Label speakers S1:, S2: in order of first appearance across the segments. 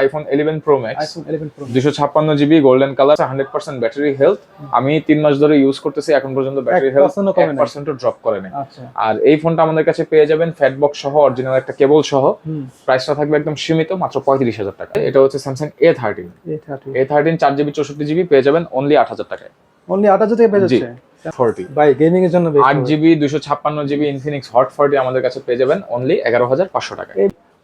S1: IPhone eleven pro max
S2: iPhone 11 pro
S1: দুশো ছাপ্পান্ন GB golden colour hundred percent battery health আমি তিন মাস ধরে ইউজ করতেছি এখন পর্যন্ত ব্যাটারি হেলথ
S2: 1% ও কমে নাই।
S1: পার্সেন্টও ড্রপ করে নেই।
S2: আচ্ছা।
S1: আর এই ফোনটা আমাদের কাছে পেয়ে যাবেন ফ্যাট বক্স সহ অরিজিনাল একটা কেবল সহ। প্রাইসটা থাকবে একদম সীমিত মাত্র পঁয়ত্রিশ হাজার টাকা। এটা হচ্ছে Samsung A thirteen A thirteen চার জিবি চৌষট্টি জিবি পেয়ে যাবেন অনলি আট হাজার টাকায়।
S2: অনলি 8000 টাকা পেয়ে যাচ্ছে?
S1: ফোরটি
S2: ভাই গেমিং এর জন্য বেস্ট
S1: আট জিবি দুশো ছাপ্পান্ন জিবি ইনফিনিক্স হট ফোরটি আমাদের কাছে পেয়ে যাবেন অনলি এগারো হাজার পাঁচশো টাকা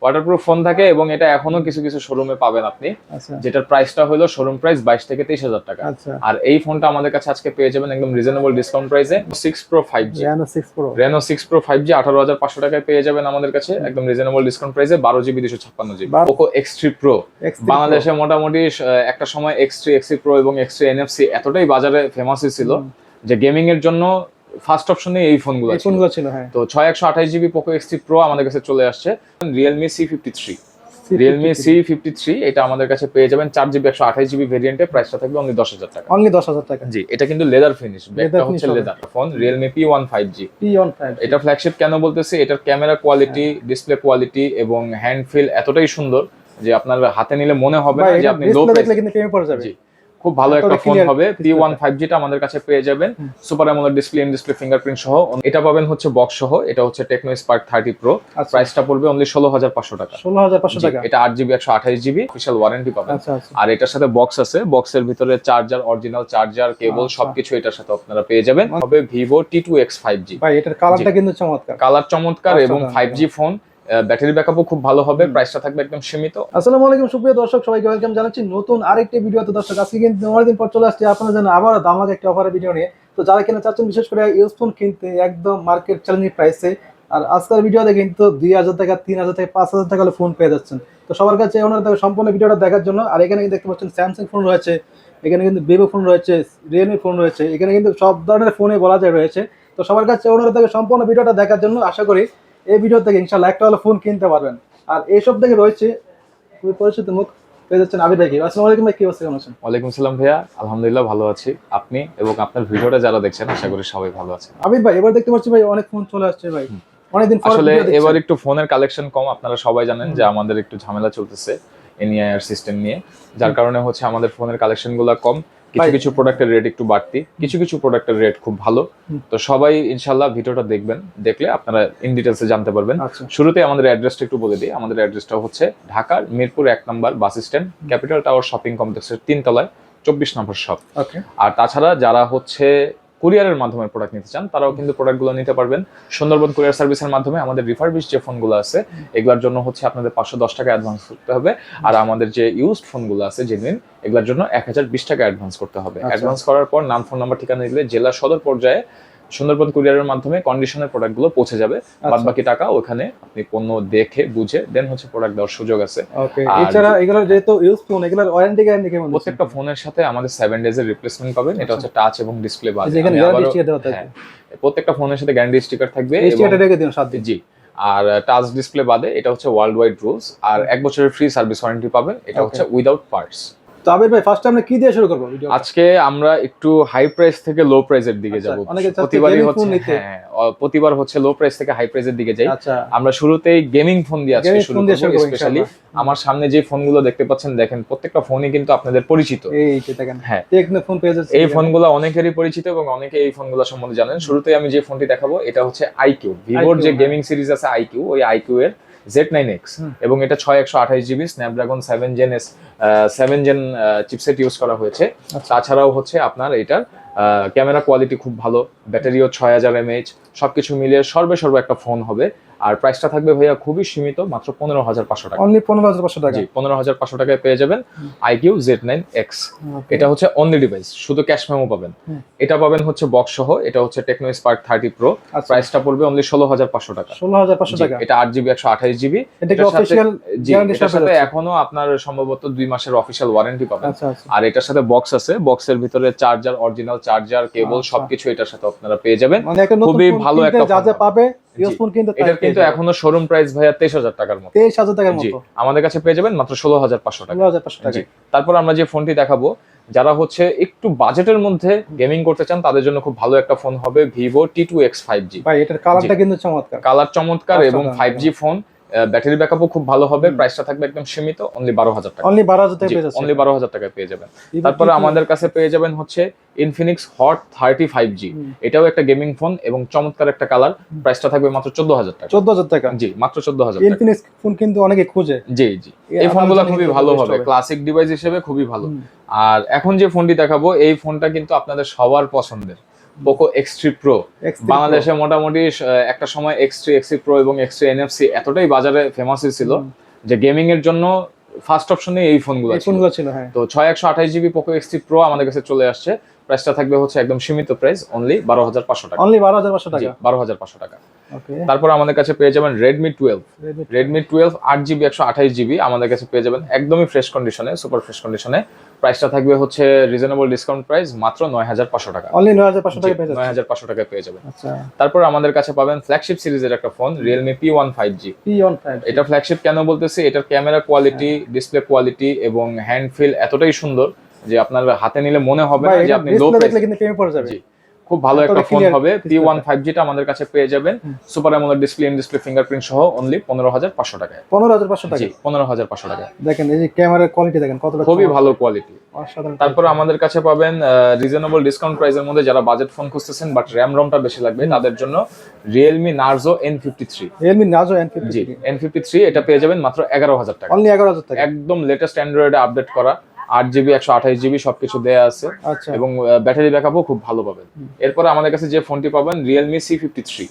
S1: ওয়াটারপ্রুফ ফোন থাকে এবং এটা এখনও কিছু কিছু শোরুমে পাবেন আপনি।
S2: আচ্ছা।
S1: যেটার প্রাইসটা হলো শোরুম প্রাইস বাইশ থেকে তেইশ হাজার টাকা।
S2: আচ্ছা।
S1: আর এই ফোনটা আমাদের কাছে আজকে পেয়ে যাবেন একদম রিজনেবল ডিসকাউন্ট প্রাইসে six pro five G
S2: Reno 6 Pro
S1: Reno six pro five G আঠারো হাজার পাঁচশো টাকায় পেয়ে যাবেন আমাদের কাছে একদম রিজনেবল ডিসকাউন্ট প্রাইসে বারো জিবি দুশো ছাপ্পান্ন GB Poco X three pro বাংলাদেশে মোটামুটি একটা সময় এক্স থ্রি এক্স প্রো এবং এক্স থ্রি এনএফসি এতটাই বাজারে ফেমাস ছিল যে গেমিং এর জন্য ফার্স্ট অপশনে এই ফোনগুলো
S2: ফোনগুলো ছিল। হ্যাঁ।
S1: তো ছয় একশো আঠাশ GB Poco X three pro আমাদের কাছে চলে আসছে Realme C fifty three Realme C fifty three এটা আমাদের কাছে পেয়ে যাবেন চার জিবি একশো আঠাশ জিবি ভেরিয়েন্টে প্রাইসটা থাকবে অনলি দশ হাজার টাকা।
S2: অনলি 10000 টাকা।
S1: জি এটা কিন্তু লেদার ফিনিশ ব্যাকটা হচ্ছে leather phone Realme P one five G
S2: P15
S1: এটা ফ্ল্যাগশিপ কেন বলতেছি? এটার ক্যামেরা কোয়ালিটি ডিসপ্লে কোয়ালিটি এবং হ্যান্ড ফিল এতটাই সুন্দর যে আপনার হাতে নিলে মনে হবে না যে আপনি লো
S2: দেখলে কিন্তু প্রেমে পড়ে যাবে।
S1: জি। খুব ভালো একটা ফোন হবে পি ওয়ান ফাইভ জিটা আমাদের কাছে পেয়ে যাবেন। Super AMOLED display in display fingerprint সহ। এটা পাবেন হচ্ছে বক্স সহ এটা হচ্ছে টেকনো স্পার্ক থার্টি প্রো
S2: আচ্ছা।
S1: প্রাইসটা পড়বে অনলি ষোলো হাজার পাঁচশো টাকা।
S2: 16500
S1: জি,
S2: টাকা।
S1: এটা আট জিবি একশো আঠাশ জিবি অফিসিয়াল ওয়ারেন্টি পাবেন।
S2: আচ্ছা আচ্ছা।
S1: আর এটার সাথে বক্স আছে বক্সের ভিতরে চার্জার অরিজিনাল চার্জার কেবল
S2: আচ্ছা।
S1: সবকিছু এটার সাথে আপনারা পেয়ে যাবেন। হবে vivo T two X five G
S2: ভাই এটার কালারটা কিন্তু চমৎকার।
S1: কালার চমৎকার এবং ফাইভ জি ফোন ব্যাটারি ব্যাকআপও খুব ভালো হবে প্রাইসটা থাকবে একদম সীমিত।
S2: আসসালামু আলাইকুম সুপ্রিয় দর্শক সবাইকে ওয়েলকাম জানাচ্ছি নতুন আরেকটি ভিডিওতে। দর্শক আজকে কিন্তু অনেকদিন পর চলে আসছে আপনারা জানেন আবার দামাক একটা অফারের ভিডিও নিয়ে। তো যারা কিনা চাচ্ছেন বিশেষ করে ইউজফোন কিনতে একদম মার্কেট চ্যালেঞ্জিং প্রাইসে আর আজকের ভিডিওতে কিন্তু দুই হাজার টাকা তিন হাজার টাকা পাঁচ হাজার টাকা ফোন পেয়ে যাচ্ছেন। তো সবার কাছে ওনারা সম্পূর্ণ ভিডিওটা দেখার জন্য। আর এখানে কিন্তু দেখতে পাচ্ছেন স্যামসাং ফোন রয়েছে এখানে কিন্তু ভিভো ফোন রয়েছে রিয়েলমি ফোন রয়েছে এখানে কিন্তু সব ধরনের ফোনে বলা যায় রয়েছে। তো সবার কাছে ওনারা সম্পূর্ণ ভিডিওটা দেখার জন্য। আশা করি এই ভিডিও থেকে ইনশাল্লাহ একটা হলে ফোন কিনতে পারবেন। আর এইসব থেকে রয়েছে খুবই পরিচিত মুখ পেয়ে যাচ্ছেন আবিদ ভাই আসসালামু আলাইকুম ভাই কি অবস্থা কেমন আছেন?
S1: ওয়ালাইকুম ভাইয়া আলহামদুলিল্লাহ ভালো আছি। আপনি এবং আপনার ভিডিওটা যারা দেখছেন আশা করি সবাই ভালো আছেন।
S2: আবিদ ভাই এবার দেখতে পাচ্ছি ভাই অনেক ফোন চলে আসছে ভাই। অনেকদিন
S1: আসলে এবার একটু ফোনের কালেকশন কম আপনারা সবাই জানেন যে আমাদের একটু ঝামেলা চলতেছে এনআইআর সিস্টেম নিয়ে। যার কারণে হচ্ছে আমাদের ফোনের কালেকশনগুলা কম। কিছু কিছু প্রোডাক্টের রেট একটু বাড়তি কিছু কিছু প্রোডাক্টের রেট খুব ভালো। তো সবাই ইনশাল্লাহ ভিডিওটা দেখবেন দেখলে আপনারা ইন ডিটেলসে জানতে পারবেন।
S2: আচ্ছা।
S1: শুরুতে আমাদের অ্যাড্রেসটা একটু বলে দিই। আমাদের অ্যাড্রেসটা হচ্ছে ঢাকার মিরপুর এক নম্বর bus stand capital tower shopping কমপ্লেক্সের তিনতলায় চব্বিশ নম্বর শপ।
S2: ওকে।
S1: আর তাছাড়া যারা হচ্ছে কুরিয়ারের মাধ্যমে প্রোডাক্ট নিতে চান তারাও কিন্তু প্রোডাক্টগুলো নিতে পারবেন। সুন্দরবন কুরিয়ার সার্ভিসের মাধ্যমে আমাদের রিফার্বিশ যে ফোনগুলো আছে এগুলোর জন্য হচ্ছে আপনাদের পাঁচশো দশ টাকা অ্যাডভান্স করতে হবে। আর আমাদের যে ইউজড ফোনগুলো আছে জেনুইন এগুলোর জন্য এক হাজার বিশ টাকা অ্যাডভান্স করতে হবে।
S2: আচ্ছা।
S1: অ্যাডভান্স করার পর নাম ফোন নাম্বার ঠিকানা দিলে জেলা সদর পর্যায়ে সুন্দরবন কুরিয়ারের মাধ্যমে কন্ডিশনের প্রোডাক্টগুলো পৌঁছে যাবে। বাদ বাকি টাকা ওখানে আপনি পণ্য দেখে বুঝে দেন হচ্ছে প্রোডাক্ট দেওয়ার সুযোগ আছে।
S2: এছাড়া এগুলোর যেহেতু ইউজ ফোন এগুলোর ওয়ারেন্টি গ্যারান্টি কেমন
S1: প্রত্যেকটা ফোনের সাথে আমাদের সেভেন ডেজ এর রিপ্লেসমেন্ট পাবেন। এটা হচ্ছে টাচ এবং ডিসপ্লে বাদে
S2: থাকে।
S1: হ্যাঁ, প্রত্যেকটা ফোনের সাথে গ্যারান্টি স্টিকার থাকবে
S2: স্টিকারটা রেখে দিন সাত দিন।
S1: জি আর টাচ ডিসপ্লে বাদে এটা হচ্ছে ওয়ার্ল্ড ওয়াইড রুলস আর এক বছরের ফ্রি সার্ভিস ওয়ারেন্টি পাবেন। এটা হচ্ছে উইদাউট পার্টস
S2: তো আবিদ ভাই ফার্স্ট আমরা কি দিয়ে শুরু করব ভিডিও
S1: আজকে আমরা একটু হাই প্রাইস থেকে লো প্রাইসের দিকে
S2: আচ্ছা,
S1: যাব। প্রতিবারই হচ্ছে। হ্যাঁ প্রতিবার হচ্ছে লো প্রাইস থেকে হাই প্রাইসের দিকে যাই।
S2: আচ্ছা।
S1: আমরা শুরুতেই গেমিং ফোন দিয়ে আজকে শুরু করব স্পেশালি আমার সামনে যে ফোনগুলো দেখতে পাচ্ছেন দেখেন প্রত্যেকটা ফোনই কিন্তু আপনাদের পরিচিত।
S2: এই যে দেখেন
S1: হ্যাঁ।
S2: টেকনো ফোন পেয়ে যাচ্ছে
S1: এই ফোনগুলো অনেকেরই পরিচিত এবং অনেকে এই ফোনগুলো সম্বন্ধে জানেন। শুরুতে আমি যে ফোনটি দেখাবো এটা হচ্ছে আইকিউ ভিভোর যে
S2: হ্যাঁ।
S1: গেমিং সিরিজ আছে আইকিউ ওই আইকিউ এর জেড নাইন এক্স এবং এটা ছয় একশো আঠাশ GB Snapdragon seven gen S seven gen chipset use করা হয়েছে
S2: আচ্ছা।
S1: তাছাড়াও হচ্ছে আপনার এটার ক্যামেরা কোয়ালিটি খুব ভালো ব্যাটারিও ছয় হাজার এমএইচ সবকিছু মিলিয়ে সর্বে সর্ব একটা ফোন হবে আর প্রাইসটা থাকবে ভাইয়া খুবই সীমিত মাত্র পনেরো হাজার পাঁচশো টাকা।
S2: অনলি পনেরো হাজার পাঁচশো টাকা।
S1: পনেরো হাজার পাঁচশো টাকায় পেয়ে যাবেন আইকিউ জেড নাইন এক্স এটা হচ্ছে অনলি ডিভাইস শুধু ক্যাশ মেমো পাবেন। এটা পাবেন হচ্ছে বক্স সহ এটা হচ্ছে টেকনো স্পার্ক থার্টি প্রো প্রাইসটা পড়বে অনলি ষোলো হাজার পাঁচশো টাকা।
S2: ষোলো হাজার পাঁচশো টাকা।
S1: এটা আট জিবি একশো আঠাশ জিবি এটার সাথে-? এখনও আপনার সম্ভবত দুই মাসের অফিসিয়াল ওয়ারেন্টি পাবেন।
S2: আচ্ছা আচ্ছা।
S1: আর এটার সাথে বক্স আছে। বক্সের ভিতরে চার্জার অরিজিনাল চার্জার কেবল। সবকিছু এটার সাথে আপনারা পেয়ে যাবেন।
S2: মানে
S1: খুবই ভালো একটা
S2: যা যা পাবে ইউজ ফোন কিনতে
S1: এটা কিন্তু এখনও শোরুম প্রাইস ভাইয়া তেইশ হাজার টাকার মতো।
S2: তেইশ হাজার টাকার মতো।
S1: আমাদের কাছে পেয়ে যাবেন মাত্র ষোলো হাজার পাঁচশো টাকা।
S2: ষোলো হাজার পাঁচশো টাকা
S1: তারপর আমরা যে ফোনটি দেখাবো যারা হচ্ছে একটু বাজেটের মধ্যে গেমিং করতে চান তাদের জন্য খুব ভালো একটা ফোন হবে vivo T two X five G
S2: ভাই এটার কালারটা কিন্তু চমৎকার।
S1: কালার চমৎকার এবং
S2: অসাধারণ।
S1: ফাইভ জি ফোন ব্যাটারি ব্যাকআপও খুব ভালো হবে। প্রাইসটা থাকবে একদম সীমিত অনলি বারো হাজার টাকা।
S2: অনলি বারো হাজার টাকা
S1: অনলি বারো হাজার টাকায় পেয়ে যাবেন। তারপরে আমাদের কাছে পেয়ে যাবেন হচ্ছে Infinix hot thirty five G এটাও একটা গেমিং ফোন এবং চমৎকার একটা কালার প্রাইসটা থাকবে মাত্র চোদ্দ হাজার টাকা।
S2: চোদ্দ হাজার টাকা?
S1: জি মাত্র চোদ্দ হাজার
S2: ইনফিনিক্স ফোন কিন্তু অনেকে খুঁজে।
S1: জি জি। এই ফোনগুলো খুবই ভালো হবে। ক্লাসিক ডিভাইস হিসেবে খুবই ভালো। আর এখন যে ফোনটি দেখাবো এই ফোনটা কিন্তু আপনাদের সবার পছন্দের। পোকো এক্স থ্রি প্রো বাংলাদেশে মোটামুটি একটা সময় এক্স থ্রি এক্স প্রো এবং এক্স থ্রি এনএফসি এতটাই বাজারে ফেমাস ছিল যে গেমিং এর জন্য ফার্স্ট অপশনে এই ফোনগুলো ছিল।
S2: হ্যাঁ।
S1: তো ছয় একশো আঠাশ GB Poco X three pro আমাদের কাছে চলে আসছে। প্রাইসটা থাকবে হচ্ছে একদম সীমিত প্রাইস অনলি বারো হাজার পাঁচশো টাকা।
S2: অনলি বারো হাজার পাঁচশো টাকা?
S1: বারো হাজার পাঁচশো টাকা।
S2: ওকে
S1: তারপর আমাদের কাছে পেয়ে যাবেন রেডমি টুয়েলভ রেডমি টুয়েলভ আট জিবি একশো আঠাশ জিবি আমাদের কাছে পেয়ে যাবেন একদমই ফ্রেশ কন্ডিশনে সুপার ফ্রেশ কন্ডিশনে প্রাইসটা থাকবে হচ্ছে রিজনেবল ডিসকাউন্ট প্রাইস মাত্র নয় হাজার পাঁচশো টাকা।
S2: অনলি নয় হাজার পাঁচশো টাকা পেয়ে
S1: নয় হাজার পাঁচশো টাকায় পেয়ে যাবেন।
S2: আচ্ছা।
S1: তারপর আমাদের কাছে পাবেন ফ্ল্যাগশিপ সিরিজের একটা phone Realme P one five G
S2: P one five
S1: এটা ফ্ল্যাগশিপ কেন বলতেছি? এটার ক্যামেরা কোয়ালিটি ডিসপ্লে কোয়ালিটি এবং হ্যান্ড ফিল এতটাই সুন্দর যে আপনার হাতে নিলে মনে হবে না যে আপনি লো
S2: দেখলে কিন্তু প্রেমে পড়ে যাবে।
S1: জি খুব ভালো একটা ফোন হবে। P one. ফাইভ জিটা আমাদের কাছে পেয়ে যাবেন। Super AMOLED display in display fingerprint সহ অনলি পনেরো হাজার পাঁচশো টাকায়।
S2: পনেরো হাজার পাঁচশো টাকা
S1: জি পনেরো হাজার পাঁচশো টাকায়।
S2: দেখেন এই যে ক্যামেরার কোয়ালিটি দেখেন কতটা
S1: খুবই ভালো কোয়ালিটি তারপর আমাদের কাছে পাবেন রিজনেবল ডিসকাউন্ট প্রাইসের মধ্যে যারা বাজেট ফোন খুঁজতেছেন বাট র্যাম রমটা বেশি লাগবে তাদের জন্য Realme Narzo N fifty three
S2: Realme Narzo N fifty
S1: N fifty three এটা পেয়ে যাবেন মাত্র এগারো হাজার টাকা।
S2: অনলি এগারো হাজার টাকা।
S1: একদম লেটেস্ট অ্যান্ড্রয়েডে আপডেট করা। আট জিবি একশো আঠাশ জিবি সবকিছু দেয়া আছে।
S2: আচ্ছা।
S1: এবং ব্যাটারি ব্যাকআপও খুব ভালো পাবেন। এরপরে আমাদের কাছে যে ফোনটি পাবেন Realme C fifty three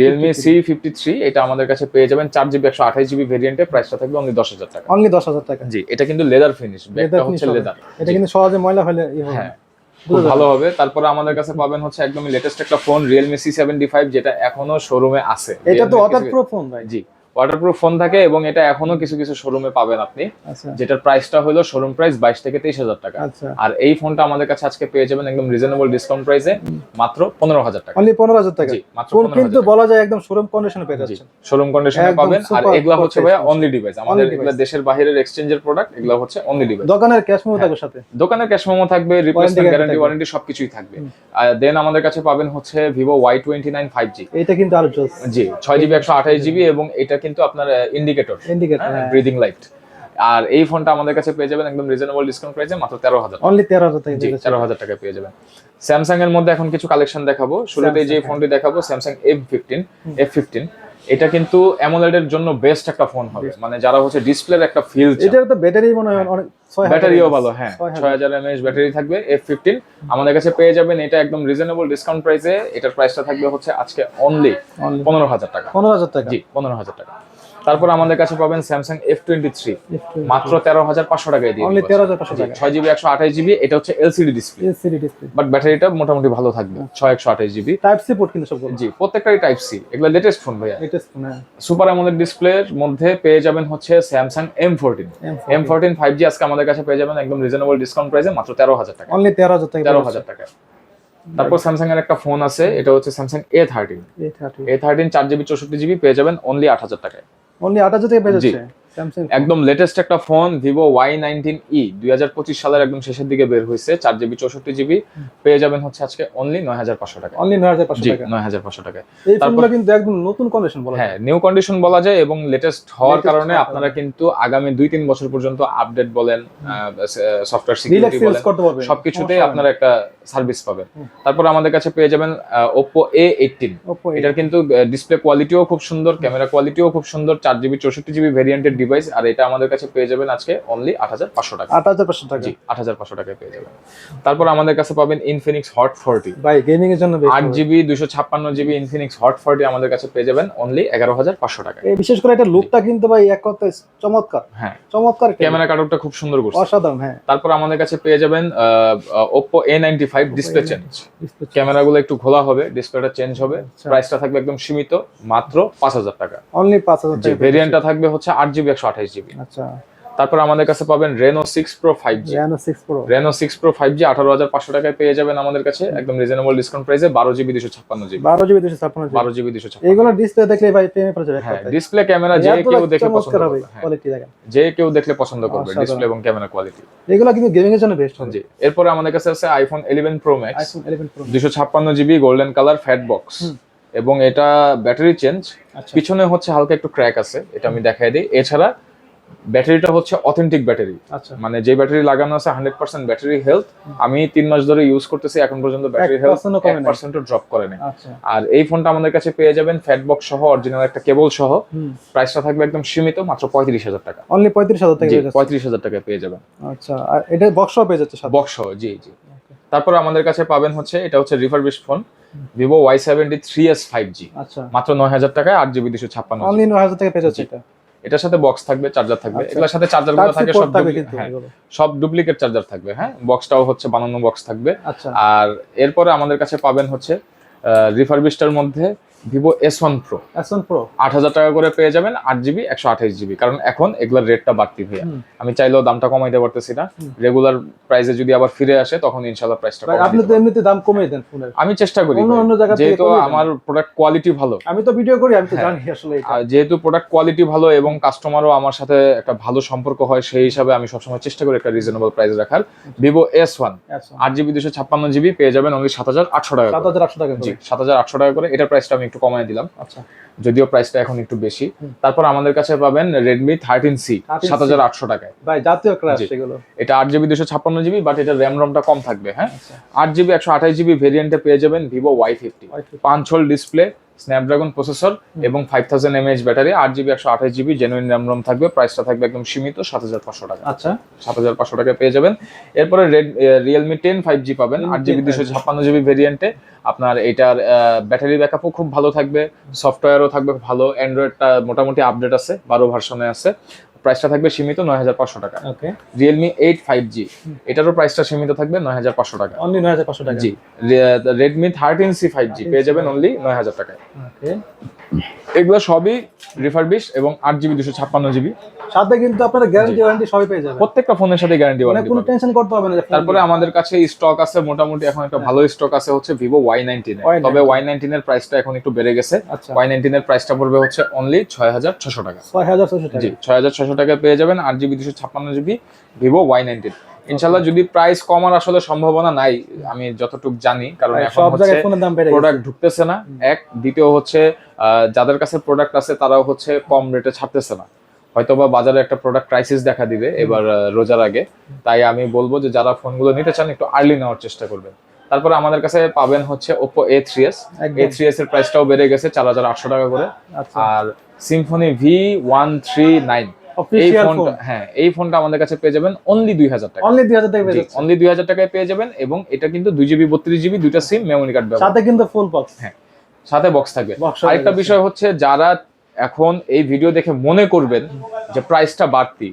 S1: Realme C fifty three এটা আমাদের কাছে পেয়ে যাবেন। চার জিবি একশো আঠাশ জিবি ভেরিয়েন্টের প্রাইসটা থাকবে অনলি দশ হাজার টাকা।
S2: অনলি দশ হাজার টাকা।
S1: জি এটা কিন্তু লেদার ফিনিশ ব্যাগটা হচ্ছে লেদার
S2: এটা কিন্তু সহজে ময়লা হলে।
S1: হ্যাঁ খুব ভালো হবে। তারপরে আমাদের কাছে পাবেন হচ্ছে একদমই লেটেস্ট একটা phone Realme C seventy five যেটা এখনও শোরুমে আছে।
S2: এটা তো অর্থাৎ প্রো ফোন ভাই।
S1: জি। ওয়াটারপ্রুফ ফোন থাকে এবং এটা এখনও কিছু কিছু শোরুমে পাবেন আপনি।
S2: আচ্ছা।
S1: যেটার প্রাইসটা হলো শোরুম প্রাইস বাইশ থেকে তেইশ হাজার টাকা।
S2: আচ্ছা।
S1: আর এই ফোনটা আমাদের কাছে আজকে পেয়ে যাবেন একদম রিজনেবল ডিসকাউন্ট প্রাইসে মাত্র পনেরো হাজার টাকা।
S2: অনলি পনেরো হাজার টাকা।
S1: মাত্র
S2: কিন্তু বলা যায় একদম শোরুম কন্ডিশনে পেয়ে যাচ্ছে
S1: শোরুম কন্ডিশনে পাবেন। আর এগুলা হচ্ছে অনলি ডিভাইস আমাদের এগুলা দেশের বাইরের এক্সচেঞ্জের প্রোডাক্ট এগুলা হচ্ছে অনলি ডিভাইস
S2: দোকানের ক্যাশ মেমো
S1: হ্যাঁ।
S2: থাকবে সাথে।
S1: দোকানের ক্যাশ মেমো থাকবে রিপ্লেসমেন্ট গ্যারান্টি ওয়ারেন্টি সবকিছুই থাকবে। দেন আমাদের কাছে পাবেন হচ্ছে vivo Y twenty nine five G
S2: এইটা কিন্তু আরও
S1: জি ছয় জিবি একশো আঠাশ জিবি এবং এটা কিন্তু আপনার ইন্ডিকেটর
S2: ইন্ডিকেটর
S1: ব্রিদিং লাইট আর এই ফোনটা আমাদের কাছে পেয়ে যাবেন একদম রিজনেবল ডিসকাউন্ট প্রাইসে মাত্র তেরো হাজার
S2: অনলি তেরো হাজার টাকা
S1: তেরো হাজার টাকা পেয়ে যাবেন। স্যামসাং এর মধ্যে এখন কিছু কালেকশন দেখাবো। শুরুতে যে ফোনটি দেখাবো Samsung F fifteen F fifteen এটা কিন্তু অ্যামোলেড এর জন্য বেস্ট একটা ফোন হবে। মানে যারা হচ্ছে ডিসপ্লের একটা ফিল
S2: এটার তো ব্যাটারি মনে হয় অনেক ছয় হাজার
S1: ব্যাটারিও ভালো হ্যাঁ।
S2: ছয় হাজার।
S1: ছয় হাজার এমএএইচ ব্যাটারি থাকবে এফ ফিফটিন আমাদের কাছে পেয়ে যাবেন এটা একদম রিজনেবল ডিসকাউন্ট প্রাইসে এটার প্রাইসটা থাকবে হচ্ছে আজকে অনলি
S2: Only
S1: পনেরো হাজার টাকা।
S2: পনেরো হাজার টাকা।
S1: জি পনেরো হাজার টাকা। তারপর আমাদের কাছে পাবেন স্যামসাং এফ টোয়েন্টি থ্রি মাত্র তেরো হাজার পাঁচশো টাকায় দিয়ে
S2: তেরো হাজার পাঁচশো টাকা
S1: ছয় জিবি একশো আঠাশ জিবি এটা হচ্ছে LCD display
S2: LCD display
S1: but ব্যাটারিটা মোটামুটি ভালো থাকবে ছয় একশো আঠাশ জিবি।
S2: টাইপ সি পোর্ট কিন্তু
S1: জি প্রত্যেকটাই টাইপ সি এগুলো লেটেস্ট ফোন ভাইয়া।
S2: লেটেস্ট ফোন
S1: সুপার অ্যামোলেড ডিসপ্লের মধ্যে পেয়ে যাবেন হচ্ছে Samsung M fourteen M fourteen five G আজকে আমাদের কাছে পেয়ে যাবেন একদম রিজনেবল ডিসকাউন্ট প্রাইসে মাত্র তেরো হাজার টাকা।
S2: অনলি তেরো হাজার টাকা
S1: তেরো হাজার টাকা। তারপর স্যামসাং এর একটা ফোন আছে এটা হচ্ছে Samsung A thirteen A thirteen চার জিবি চৌষট্টি জিবি পেয়ে যাবেন অনলি আট হাজার টাকায়।
S2: অনলি আট থেকে টাকা পেয়ে যাচ্ছে?
S1: একদম লেটেস্ট একটা phone vivo Y nineteen E দুই হাজার পঁচিশ সালের একদম শেষের দিকে বের হয়েছে চার জিবি চৌষট্টি জিবি পেয়ে যাবেন হচ্ছে আজকে অনলি নয় হাজার পাঁচশো টাকা
S2: অনলি নয় হাজার পাঁচশো টাকা
S1: নয় হাজার পাঁচশো টাকা তারপর-
S2: কিন্তু একদম নতুন কন্ডিশন বলা
S1: হ্যাঁ নিউ কন্ডিশন বলা যায় এবং লেটেস্ট হওয়ার কারণে আপনারা কিন্তু আগামী দুই তিন বছর পর্যন্ত আপডেট বলেন সফটওয়্যার সিকিউরিটি বলেন সবকিছুতেই আপনারা একটা সার্ভিস পাবেন। তারপর আমাদের কাছে পেয়ে যাবেন ওপো এ এইটিন এটার কিন্তু ডিসপ্লে কোয়ালিটিও খুব সুন্দর ক্যামেরা কোয়ালিটিও খুব সুন্দর চার জিবি চৌষট্টি জিবি ভেরিয়েন্টের ডিভাইস আর এটা আমাদের কাছে পেয়ে যাবেন আজকে অনলি আট হাজার পাঁচশো টাকা।
S2: আট হাজার পাঁচশো টাকা।
S1: জি আট হাজার পাঁচশো টাকায় পেয়ে যাবেন। তারপর আমাদের কাছে পাবেন ইনফিনিক্স হট ফোরটি
S2: ভাই গেমিং এর জন্য
S1: আট জিবি দুশো ছাপ্পান্ন জিবি ইনফিনিক্স হট ফোরটি আমাদের কাছে পেয়ে যাবেন অনলি এগারো হাজার পাঁচশো টাকা
S2: এই বিশেষ করে এটা লুকটা কিন্তু ভাই এক কথায় চমৎকার।
S1: হ্যাঁ।
S2: চমৎকার
S1: ক্যামেরা কাটআউটটা খুব সুন্দর করছে।
S2: অসাধারণ হ্যাঁ।
S1: তারপর আমাদের কাছে পেয়ে যাবেন OPPO A ninety five display change ক্যামেরাগুলো একটু খোলা হবে ডিসপ্লেটা চেঞ্জ হবে।
S2: আচ্ছা।
S1: প্রাইসটা থাকবে একদম সীমিত মাত্র পাঁচ হাজার টাকা।
S2: অনলি পাঁচ হাজার
S1: ভেরিয়েন্টটা থাকবে হচ্ছে আট জিবি একশো আঠাশ জিবি।
S2: আচ্ছা।
S1: তারপর আমাদের কাছে পাবেন Reno six pro five G
S2: Reno six pro
S1: Reno six pro five G আঠারো হাজার পাঁচশো টাকায় পেয়ে যাবেন আমাদের কাছে একদম রিজনেবল ডিসকাউন্ট প্রাইসে বারো জিবি দুশো ছাপ্পান্ন জিবি।
S2: বারো জিবি দুশো ছাপ্পান্ন
S1: বারো জিবি দুশো
S2: এগুলো ডিসপ্লে দেখলে ভাই প্রেমে পড়ে যাবে
S1: হ্যাঁ ডিসপ্লে ক্যামেরা যে কেউ দেখলে পছন্দ করবে
S2: কোয়ালিটি দেখেন।
S1: যে কেউ দেখলে পছন্দ করবে ডিসপ্লে এবং ক্যামেরা কোয়ালিটি
S2: এগুলো কিন্তু গেমিং এর জন্য বেস্ট
S1: জি এরপরে আমাদের কাছে আছে iPhone eleven pro max
S2: iPhone eleven pro
S1: দুশো ছাপ্পান্ন GB golden colour fat box. এবং এটা ব্যাটারি চেঞ্জ
S2: আচ্ছা।
S1: পিছনে হচ্ছে হালকা একটু ক্র্যাক আছে এটা আমি দেখাই দিই। এছাড়া ব্যাটারিটা হচ্ছে অথেন্টিক ব্যাটারি
S2: আচ্ছা।
S1: মানে যে ব্যাটারি লাগানো আছে হান্ড্রেড পার্সেন্ট ব্যাটারি হেলথ আমি তিন মাস ধরে ইউজ করতেছি এখন পর্যন্ত ব্যাটারি হেলথ
S2: 1% ও কমে নাই।
S1: পার্সেন্টও ড্রপ করে নাই।
S2: আচ্ছা।
S1: আর এই ফোনটা আমাদের কাছে পেয়ে যাবেন ফ্যাট বক্স সহ অরিজিনাল একটা কেবল সহ। প্রাইসটা থাকবে একদম সীমিত মাত্র পঁয়ত্রিশ হাজার টাকা।
S2: অনলি পঁয়ত্রিশ হাজার টাকা
S1: পঁয়ত্রিশ হাজার টাকায় পেয়ে যাবেন।
S2: আচ্ছা আর এটা বক্সও পেয়ে যাচ্ছে
S1: বক্স সহ জি জি। তারপর আমাদের কাছে পাবেন হচ্ছে এটা হচ্ছে refurbish phone vivo Y seventy three S five G
S2: আচ্ছা।
S1: মাত্র নয় হাজার টাকায় আট জিবি দুশো ছাপ্পান্ন
S2: অনলি নয় হাজার টাকা পেয়ে যাচ্ছে এটা?
S1: এটার সাথে বক্স থাকবে চার্জার থাকবে।
S2: আচ্ছা।
S1: এগুলোর সাথে
S2: চার্জারগুলো
S1: থাকে সব হ্যাঁ, সব ডুপ্লিকেট চার্জার থাকবে হ্যাঁ। বক্সটাও হচ্ছে বানানো বক্স থাকবে।
S2: আচ্ছা।
S1: আর এরপরে আমাদের কাছে পাবেন হচ্ছে রিফারবিশটার মধ্যে vivo S one pro
S2: S one pro
S1: আট হাজার টাকা করে পেয়ে যাবেন আট জিবি একশো আঠাইশ জিবি। কারণ এখন এগুলোর রেটটা বাড়তি ভাইয়া। আমি চাইলেও দামটা কমাইতে পারতেছি না। রেগুলার প্রাইসে যদি আবার ফিরে আসে তখন ইনশাল্লাহ প্রাইসটা
S2: আপনি তো এমনিতে দাম কমিয়ে দেন ফোনের
S1: আমি চেষ্টা করি
S2: অন্য অন্য জায়গা
S1: যেহেতু আমার প্রোডাক্ট কোয়ালিটি ভালো।
S2: আমি তো ভিডিও করি আমি তো
S1: হ্যাঁ।
S2: জানি আসলে
S1: যেহেতু প্রোডাক্ট কোয়ালিটি ভালো এবং কাস্টমারও আমার সাথে একটা ভালো সম্পর্ক হয় সেই হিসাবে আমি সবসময় চেষ্টা করি একটা রিজনেবল প্রাইস রাখার। ভিভো এস ওয়ান আট জিবি দুশো ছাপ্পান্ন জিবি পেয়ে যাবেন অনলি সাত হাজার আটশো টাকা
S2: সাত হাজার আটশো টাকা
S1: সাত হাজার আটশো টাকা করে। এটার প্রাইসটা আমি একটু কমায় দিলাম।
S2: আচ্ছা।
S1: যদিও প্রাইসটা এখন একটু বেশি। তারপর আমাদের কাছে পাবেন রেডমি থার্টিন সি
S2: 13C
S1: সাত হাজার আটশো টাকায়।
S2: ভাই জাতীয় ক্রাশ এগুলো।
S1: এটা আট জিবি দুশো ছাপ্পান্ন জিবি বাট এটা র্যাম রমটা কম থাকবে হ্যাঁ?
S2: আচ্ছা।
S1: আট জিবি একশো আঠাশ জিবি ভেরিয়েন্টে পেয়ে যাবেন ভিভো ওয়াই ফিফটি পাঁচ হোল ডিসপ্লে স্ন্যাপড্রাগন প্রসেসর এবং ফাইভ থাউজেন্ড এমএএচ ব্যাটারি আট জিবি একশো আঠাশ জিবি জেনুইন র্যাম রোম থাকবে প্রাইসটা থাকবে একদম সীমিত সাত হাজার পাঁচশো টাকা।
S2: আচ্ছা।
S1: সাত হাজার পাঁচশো টাকা পেয়ে যাবেন। এরপরে red Realme ten five G পাবেন। আট জিবি দুশো ছাপ্পান্ন জিবি ভেরিয়েন্টে আপনার এটার ব্যাটারি ব্যাকআপও খুব ভালো থাকবে। সফটওয়্যারও থাকবে ভালো। অ্যান্ড্রয়েডটা মোটামুটি আপডেট আছে বারো ভার্সনে আছে। প্রাইসটা থাকবে সীমিত নয় হাজার পাঁচশো টাকা।
S2: Okay.
S1: Realme eight five G এটারও প্রাইসটা সীমিত থাকবে নয় হাজার পাঁচশো টাকা।
S2: অনলি নয় হাজার পাঁচশো টাকা।
S1: G Redmi thirteen C five G পেয়ে যাবেন অনলি নয় হাজার টাকায়।
S2: ওকে।
S1: এগুলো সবই রিফারবিশ এবং আট জিবি দুশো ছাপ্পান্ন জিবি
S2: সাথে কিন্তু আপনারা গ্যারান্টি ওয়ারেন্টি সবই পেয়ে যাবেন।
S1: প্রত্যেকটা ফোনের সাথে গ্যারান্টি
S2: মানে
S1: ওয়ারেন্টি
S2: কোনো টেনশন করতে হবে না
S1: তারপরে আমাদের কাছে স্টক আছে মোটামুটি এখন একটা ভালো স্টক আছে হচ্ছে ভিভো ওয়াই নাইনটিন
S2: Y19
S1: তবে ওয়াই নাইনটিন এর প্রাইসটা এখন একটু বেড়ে গেছে।
S2: আচ্ছা।
S1: ওয়াই নাইনটিন এর প্রাইসটা পড়বে হচ্ছে অনলি ছয় হাজার ছশো টাকা।
S2: ছয় হাজার ছশো টাকা।
S1: জি ছয় হাজার ছশো টাকা পেয়ে যাবেন আট জিবি দুশো ছাপ্পান্ন জিবি ভিভো ওয়াই নাইনটিন ইনশাল্লাহ যদি প্রাইস কমার আসলে সম্ভাবনা নাই আমি যতটুকু জানি কারণ এখন হচ্ছে প্রোডাক্ট ঢুকতেছে না। এক দ্বিতীয় হচ্ছে যাদের কাছে প্রোডাক্ট আছে তারাও হচ্ছে কম রেটে ছাড়তেছে না। হয়তোবা বাজারে একটা প্রোডাক্ট ক্রাইসিস দেখা দিবে এবার রোজার আগে। তাই আমি বলব যে যারা ফোনগুলো নিতে চান একটু আর্লি নেওয়ার চেষ্টা করবেন। তারপরে আমাদের কাছে পাবেন হচ্ছে OPPO A three S A three S এর প্রাইসটাও বেড়ে গেছে চার হাজার আটশো টাকা করে।
S2: আচ্ছা।
S1: আর Symphony V one three nine এই ফোনটা হ্যাঁ এই ফোনটা আমাদের কাছে পেয়ে যাবেন অনলি দুই হাজার টাকা।
S2: অনলি দুই হাজার টাকা
S1: অনলি দুই হাজার টাকায় পেয়ে যাবেন এবং এটা কিন্তু দুই জিবি বত্রিশ জিবি দুইটা সিম মেমোরি কার্ড
S2: সাথে কিন্তু ফুল বক্স
S1: হ্যাঁ সাথে বক্স থাকবে। আরেকটা বিষয় হচ্ছে যারা এখন এই ভিডিও দেখে মনে করবেন যে প্রাইসটা বাড়তি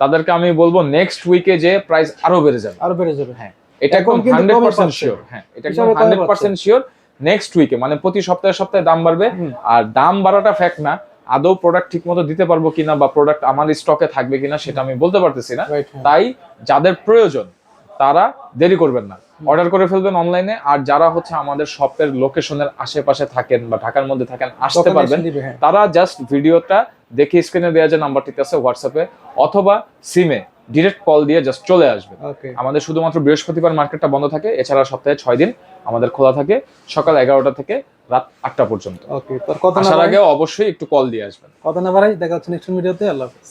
S1: তাদেরকে আমি বলব নেক্সট উইকে যে প্রাইস আরও বেড়ে যাবে।
S2: আরও বেড়ে যাবে।
S1: হ্যাঁ এটা
S2: এখন
S1: একদম
S2: কিন্তু
S1: হান্ড্রেড
S2: কমই
S1: পার্সেন্ট
S2: পাচ্ছে।
S1: শিওর হ্যাঁ এটা একদম
S2: হিসাবে কমই
S1: হান্ড্রেড পার্সেন্ট শিওর নেক্সট উইকে মানে প্রতি সপ্তাহে সপ্তাহে দাম বাড়বে। আর দাম বাড়াটা ফ্যাক্ট না আদৌ প্রোডাক্ট ঠিক মতো দিতে পারব কিনা বা প্রোডাক্ট আমার স্টকে থাকবে কিনা সেটা আমি বলতে পারতেছি না। তাই যাদের প্রয়োজন তারা দেরি করবেন না। অর্ডার করে ফেলবেন অনলাইনে আর যারা হচ্ছে আমাদের শপের লোকেশনের আশেপাশে থাকেন বা ঢাকার মধ্যে থাকেন আসতে পারবেন।
S2: হ্যাঁ।
S1: তারা জাস্ট ভিডিওটা দেখে স্ক্রিনে দেওয়া যে নাম্বারটিতে আছে হোয়াটসঅ্যাপে অথবা সিমে ডিরেক্ট কল দিয়ে জাস্ট চলে
S2: আসবে।
S1: আমাদের শুধুমাত্র বৃহস্পতিবার মার্কেটটা বন্ধ থাকে এছাড়া সপ্তাহে ছয় দিন আমাদের খোলা থাকে সকাল এগারোটা থেকে রাত আটটা পর্যন্ত। আসার আগে অবশ্যই একটু কল দিয়ে আসবেন।
S2: কথা না বাড়াই দেখা হচ্ছে নেক্সট ভিডিওতে আল্লাহ হাফেজ।